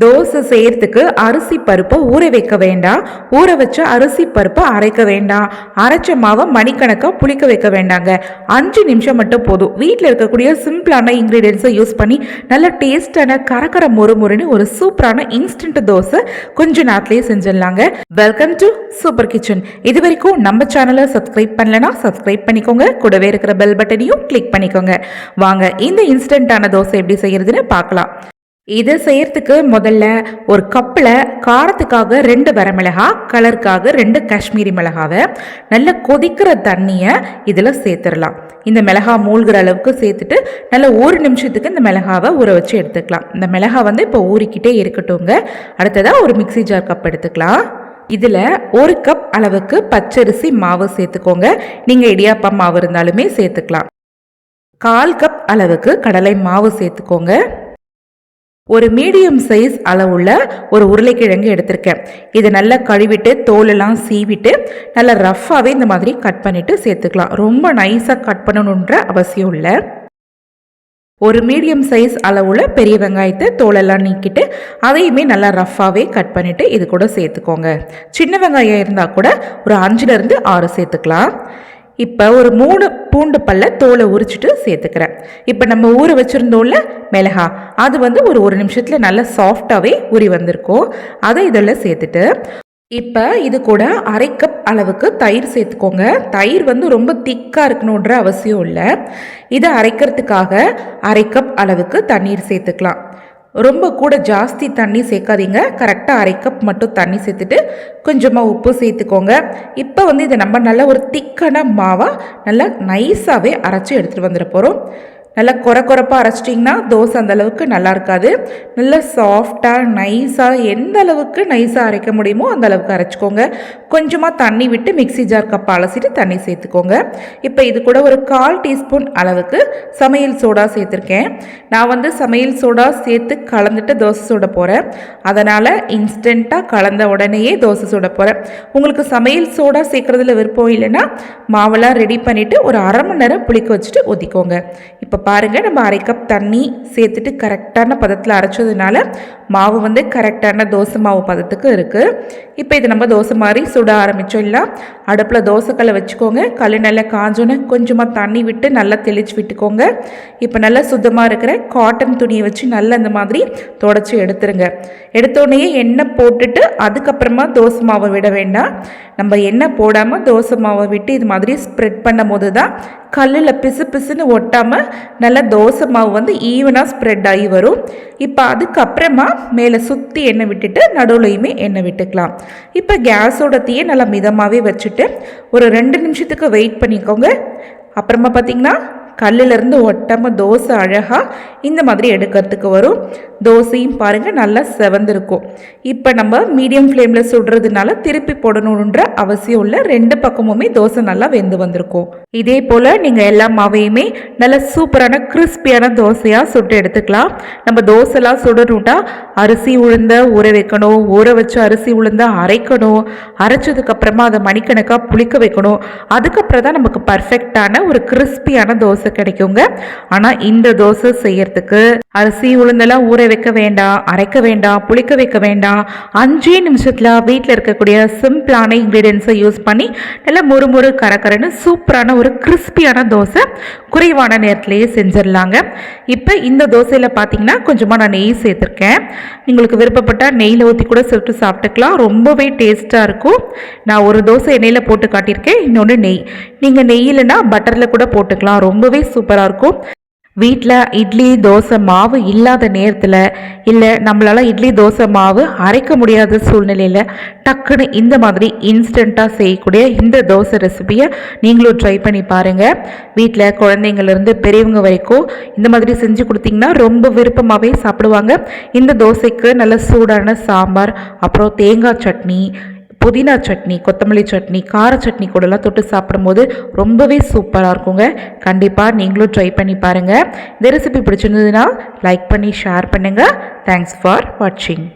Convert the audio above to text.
தோசை செய்யறதுக்கு அரிசி பருப்பை ஊற வைக்க வேண்டாம். ஊற வச்ச அரிசி பருப்பை அரைக்க வேண்டாம். அரைச்ச மாவை மணிக்கணக்காக புளிக்க வைக்க வேண்டாங்க. அஞ்சு நிமிஷம் மட்டும் போதும். வீட்டில் இருக்கக்கூடிய சிம்பிளான இன்க்ரீடியன்ஸை யூஸ் பண்ணி நல்ல டேஸ்டான கரக்கர மொறு மொறுன்னு ஒரு சூப்பரான இன்ஸ்டன்ட் தோசை கொஞ்ச நேரத்துலேயே செஞ்சிடலாங்க. வெல்கம் டு சூப்பர் கிச்சன் இது வரைக்கும் நம்ம சேனலை சப்ஸ்கிரைப் பண்ணலனா சப்ஸ்கிரைப் பண்ணிக்கோங்க. கூடவே இருக்கிற பெல் பட்டனையும் கிளிக் பண்ணிக்கோங்க. வாங்க இந்த இன்ஸ்டன்ட்டான தோசை எப்படி செய்யறதுன்னு பார்க்கலாம். இதை செய்யறதுக்கு முதல்ல ஒரு கப்பில் காரத்துக்காக ரெண்டு வரமிளகா கலருக்காக ரெண்டு காஷ்மீரி மிளகாவை நல்லா கொதிக்கிற தண்ணியை இதில் சேர்த்துடலாம். இந்த மிளகா மூழ்கிற அளவுக்கு சேர்த்துட்டு நல்லா ஒரு நிமிஷத்துக்கு இந்த மிளகாவை ஊற வச்சு எடுத்துக்கலாம். இந்த மிளகா வந்து இப்போ ஊறிக்கிட்டே இருக்கட்டும்ங்க. அடுத்ததாக ஒரு மிக்சி ஜார் கப் எடுத்துக்கலாம். இதில் ஒரு கப் அளவுக்கு பச்சரிசி மாவு சேர்த்துக்கோங்க. நீங்கள் இடியாப்பம் மாவு இருந்தாலுமே சேர்த்துக்கலாம். கால் கப் அளவுக்கு கடலை மாவு சேர்த்துக்கோங்க. ஒரு மீடியம் சைஸ் அளவுள்ள ஒரு உருளைக்கிழங்கு எடுத்திருக்கேன். இதை நல்லா கழுவிட்டு தோலெல்லாம் சீவிட்டு நல்லா ரஃப்பாகவே இந்த மாதிரி கட் பண்ணிவிட்டு சேர்த்துக்கலாம். ரொம்ப நைஸாக கட் பண்ணணுன்ற அவசியம் இல்லை. ஒரு மீடியம் சைஸ் அளவுள்ள பெரிய வெங்காயத்தை தோலெல்லாம் நீக்கிட்டு அதையுமே நல்லா ரஃப்பாகவே கட் பண்ணிவிட்டு இது கூட சேர்த்துக்கோங்க. சின்ன வெங்காயம் இருந்தால் கூட ஒரு அஞ்சுலேருந்து ஆறு சேர்த்துக்கலாம். இப்போ ஒரு மூணு பூண்டு பல்ல தோலை உரிச்சிட்டு சேர்த்துக்கிறேன். இப்போ நம்ம ஊற வச்சுருந்தோம்ல மிளகா அது வந்து ஒரு ஒரு நிமிஷத்தில் நல்லா சாஃப்டாகவே உரி வந்திருக்கும். அதை இதெல்லாம் சேர்த்துட்டு இப்போ இது கூட அரை கப் அளவுக்கு தயிர் சேர்த்துக்கோங்க. தயிர் வந்து ரொம்ப திக்காக இருக்கணுன்ற அவசியம் இல்லை. இதை அரைக்கிறதுக்காக அரை கப் அளவுக்கு தண்ணீர் சேர்த்துக்கலாம். ரொம்ப கூட ஜாஸ்தி தண்ணி சேர்க்காதீங்க. கரெக்டாக அரை கப் மட்டும் தண்ணி சேர்த்துட்டு கொஞ்சமாக உப்பு சேர்த்துக்கோங்க. இப்போ வந்து இதை நம்ம நல்ல ஒரு திக்கான மாவாக நல்லா நைஸாகவே அரைச்சி எடுத்துகிட்டு வந்துட போகிறோம் நல்லா குறை குறைப்பாக அரைச்சிட்டிங்கன்னா தோசை அந்த அளவுக்கு நல்லா இருக்காது. நல்லா சாஃப்டாக நைஸாக எந்த அளவுக்கு நைஸாக அரைக்க முடியுமோ அந்த அளவுக்கு அரைச்சிக்கோங்க. கொஞ்சமாக தண்ணி விட்டு மிக்சி ஜார் கப் அலசிட்டு தண்ணி சேர்த்துக்கோங்க. இப்போ இது கூட ஒரு கால் டீஸ்பூன் அளவுக்கு சமையல் சோடா சேர்த்துருக்கேன். நான் வந்து சமையல் சோடா சேர்த்து கலந்துட்டு தோசை சுட போகிறேன் அதனால் இன்ஸ்டண்ட்டாக கலந்த உடனேயே தோசை சுட போகிறேன் உங்களுக்கு சமையல் சோடா சேர்க்குறதுல விருப்பம் இல்லைன்னா மாவெல்லாம் ரெடி பண்ணிவிட்டு ஒரு அரை மணி நேரம் புளிக்க வச்சுட்டு ஊற்றிக்கோங்க இப்போ பாருங்கள் நம்ம அரை கப் தண்ணி சேர்த்துட்டு கரெக்டான பதத்தில் அரைச்சதுனால மாவு வந்து கரெக்டான தோசை மாவு பதத்துக்கு இருக்குது இப்போ இது நம்ம தோசை மாதிரி சுட ஆரம்பித்தோம் இல்லை? அடுப்பில் தோசைக்கல்லை வச்சுக்கோங்க. கல் நல்லா காஞ்சோன்னு கொஞ்சமாக தண்ணி விட்டு நல்லா தெளித்து விட்டுக்கோங்க. இப்போ நல்லா சுத்தமாக இருக்கிற காட்டன் துணியை வச்சு நல்லா இந்த மாதிரி தொடச்சி எடுத்துருங்க. எடுத்தோடனே எண்ணெய் போட்டுட்டு அதுக்கப்புறமா தோசை மாவை விட வேண்டாம். நம்ம எண்ணெய் போடாமல் தோசை மாவை விட்டு இது மாதிரி ஸ்ப்ரெட் பண்ணும் போது தான் கல்லில் பிசு பிசுன்னு ஒட்டாமல் நல்லா தோசை மாவு வந்து ஈவனாக ஸ்ப்ரெட் ஆகி வரும். இப்போ அதுக்கப்புறமா மேலே சுற்றி எண்ணெய் விட்டுட்டு நடுவுலையுமே எண்ணெய் விட்டுக்கலாம். இப்போ கேஸோட தீயை நல்லா மிதமாகவே வச்சுட்டு ஒரு ரெண்டு நிமிஷத்துக்கு வெயிட் பண்ணிக்கோங்க. அப்புறமா பார்த்திங்கன்னா கல்லிலிருந்து ஒட்டாமல் தோசை அழகாக இந்த மாதிரி எடுக்கிறதுக்கு வரும். தோசையும் பாருங்கள் நல்லா செவந்திருக்கும். இப்போ நம்ம மீடியம் ஃப்ளேமில் சுடுறதுனால திருப்பி போடணுன்ற அவசியம் இல்லை. ரெண்டு பக்கமுமே தோசை நல்லா வெந்து வந்திருக்கும். இதே போல் நீங்கள் எல்லா மாவையுமே நல்ல சூப்பரான கிறிஸ்பியான தோசையாக சுட்டு எடுத்துக்கலாம். நம்ம தோசைலாம் சுடணுட்டா அரிசி உளுந்த ஊற வைக்கணும் ஊற வச்ச அரிசி உளுந்த அரைக்கணும் அரைச்சதுக்கப்புறமா அதை மணிக்கணக்காக புளிக்க வைக்கணும். அதுக்கப்புறம் தான் நமக்கு பர்ஃபெக்டான ஒரு கிறிஸ்பியான தோசை தோசை கிடைக்குங்க. ஆனால் இந்த தோசை செய்யறதுக்கு அரிசி உளுந்தெல்லாம் ஊற வைக்க வேண்டாம் அரைக்க வேண்டாம் புளிக்க வைக்க வேண்டாம் அஞ்சே நிமிஷத்தில் வீட்டில் இருக்கக்கூடிய சிம்பிளான இன்க்ரீடியன்ஸை யூஸ் பண்ணி நல்லா முறுமுறு கரக்கரன்னு சூப்பரான ஒரு கிறிஸ்பியான தோசை குறைவான நேரத்திலேயே செஞ்சிடலாங்க. இப்போ இந்த தோசையில் பார்த்தீங்கன்னா கொஞ்சமாக நான் நெய் சேர்த்துருக்கேன். உங்களுக்கு விருப்பப்பட்டால் நெய்யில் ஊற்றி கூட சுட்டு சாப்பிட்டுக்கலாம். ரொம்பவே டேஸ்ட்டாக இருக்கும். நான் ஒரு தோசை எண்ணெயில் போட்டு காட்டியிருக்கேன் இன்னொன்று நெய். நீங்கள் நெய் இல்லைன்னா பட்டரில் கூட போட்டுக்கலாம். ரொம்பவே ரொம்பவே சூப்பராக இருக்கும். வீட்டில் இட்லி தோசை மாவு இல்லாத நேரத்தில் இல்லை நம்மளால் இட்லி தோசை மாவு அரைக்க முடியாத சூழ்நிலையில் டக்குன்னு இந்த மாதிரி இன்ஸ்டண்ட்டாக செய்யக்கூடிய இந்த தோசை ரெசிபியை நீங்களும் ட்ரை பண்ணி பாருங்கள் வீட்டில் குழந்தைங்கள்லேருந்து பெரியவங்க வரைக்கும் இந்த மாதிரி செஞ்சு கொடுத்தீங்கன்னா ரொம்ப விருப்பமாகவே சாப்பிடுவாங்க. இந்த தோசைக்கு நல்ல சூடான சாம்பார் அப்புறம் தேங்காய் சட்னி புதினா சட்னி கொத்தமல்லி சட்னி கார சட்னி கூடலாம் தொட்டு சாப்பிடும்போது ரொம்பவே சூப்பராக இருக்குங்க. கண்டிப்பாக நீங்களும் ட்ரை பண்ணி பாருங்கள் இந்த ரெசிபி பிடிச்சிருந்ததுன்னா லைக் பண்ணி ஷேர் பண்ணுங்கள் தேங்க்ஸ் ஃபார் வாட்சிங்